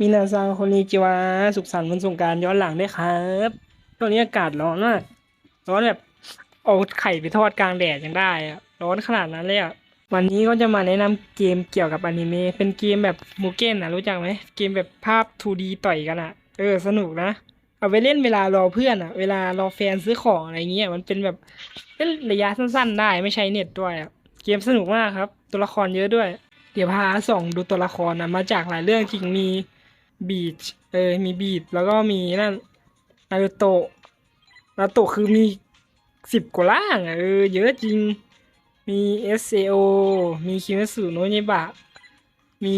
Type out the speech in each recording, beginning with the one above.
มินาซังคนนี้จิวาสุขสันต์วันสงการย้อนหลังด้วยครับตอนนี้อากาศร้อนมากร้อนแบบเอาไข่ไปทอดกลางแดดยังได้อะร้อนขนาดนั้นเลยอะวันนี้ก็จะมาแนะนำเกมเกี่ยวกับอนิเมะเป็นเกมแบบมูเก้นอะรู้จักไหมเกมแบบภาพ 2D ต่อยกันอะเออสนุกนะ เอาไปเล่นเวลารอเพื่อนอะเวลารอแฟนซื้อของอะไรเงี้ยมันเป็นแบบเล่นระยะสั้นๆ ได้ไม่ใช้เน็ตด้วยอะเกมสนุกมากครับ ตัวละครเยอะด้วย เดี๋ยวพาส่องดูตัวละครนะมาจากหลายเรื่องจริงมี บีชเออมีบีชแล้วก็มีนั่นนารูโตะนารูโตะคือมีสิบกว่าล่างเออเยอะจริง มี SAO มีคิเมสึโนะเยบะ มี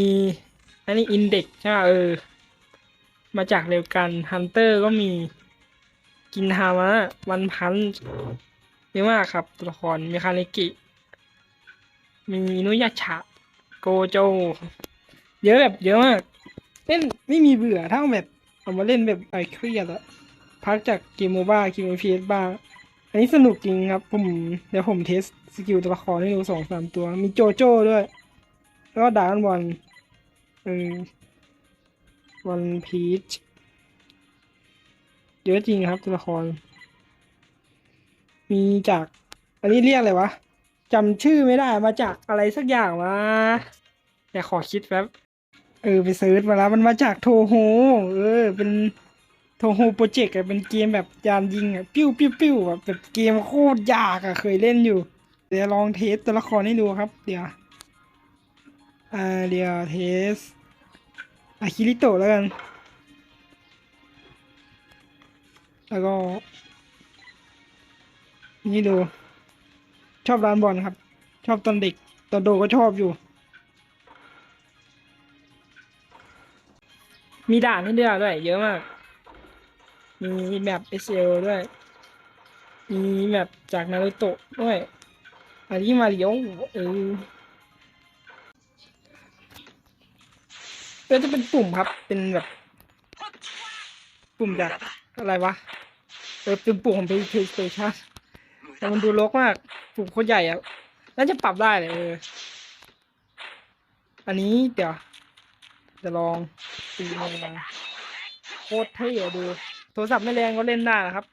อันนี้อินเด็กใช่ป่ะเออ มาจากเร็วกันฮันเตอร์ก็มีกินฮามะวันพันเยอะมากครับตัวละครมีคาเนกิ มีนุยาชะโกโจ เยอะแบบเยอะมาก เล่นไม่มีเบื่อถ้าแบบเอามาเล่นแบบไอเครียดอะพักจากเกมโมบ้าเกมพีเอสบ้างอันนี้สนุกจริงครับ ผมเดี๋ยวผมเทสสกิลตัวละครให้ดูสองสามตัว มีโจโจ้ด้วย แล้วก็ดานบอลเออวันพีชเยอะจริงครับตัวละคร มีจาก อันนี้เรียกอะไรวะจำชื่อไม่ได้มาจากอะไรสักอย่างวะแต่ขอคิดแป๊บ เออไปเซิร์ชมาแล้วมันมาจากโทโฮเออ เป็นโทโฮโปรเจกต์อะเป็นเกมแบบยานยิงอะปิ้วปิ้วปิ้วแบบเกมโคตรยากอะเคยเล่นอยู่ เดี๋ยวลองเทสตัวละครให้ดูครับ เดี๋ยวอ่าเดี๋ยวเทสอาคิริโตะแล้วกัน แล้วก็ นี่ดู ชอบร้านบอลครับ ชอบตอนเด็กตอนโตก็ชอบอยู่ มีด่านให้เลือกด้วย เยอะมาก มีแบบ SL ด้วย มีแบบจากนารูโตะด้วยอันนี้มาริโอเออก็จะเป็นปุ่มครับ เป็นแบบ ปุ่มจากอะไรวะ เออเป็นปุ่มของ PlayStation แต่มันดูรกมาก ปุ่มโคตรใหญ่อะน่าจะปรับได้เลยเออ อันนี้เดี๋ยว จะลองตีมันมาโคตรเท่ดู โทรศัพท์ไม่แรงก็เล่นได้นะครับ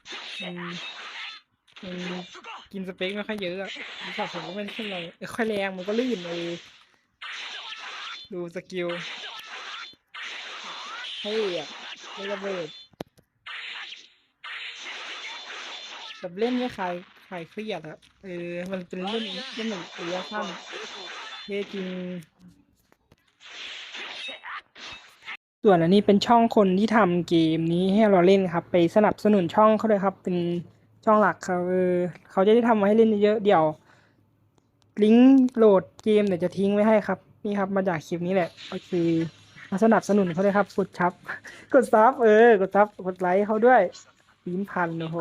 กินสเปคไม่ค่อยเยอะอะโทรศัพท์ผมก็ไม่ค่อยแรงค่อยแรงมันก็ลื่นเลยดูสกิลเท่อะไม่ระเบิดแบบเล่นไม่คลายคลายเครียดอะเออ มันเป็นเล่นเล่นหมือนระยะสั้นเท่จริง ส่วนอันนี้เป็นช่องคนที่ทำเกมนี้ให้เราเล่นครับ ไปสนับสนุนช่องเขาเลยครับ เป็นช่องหลักเขาเขาจะได้ทำมาให้เล่นเยอะเดี๋ยวลิงก์โหลดเกมเดี๋ยวจะทิ้งไว้ให้ครับ นี่ครับมาจากคลิปนี้แหละก็คือมาสนับสนุนเขาเลยครับกดชับ กดซับเออกดซับกดไลค์เขาด้วยปิ้มพันโอ้โห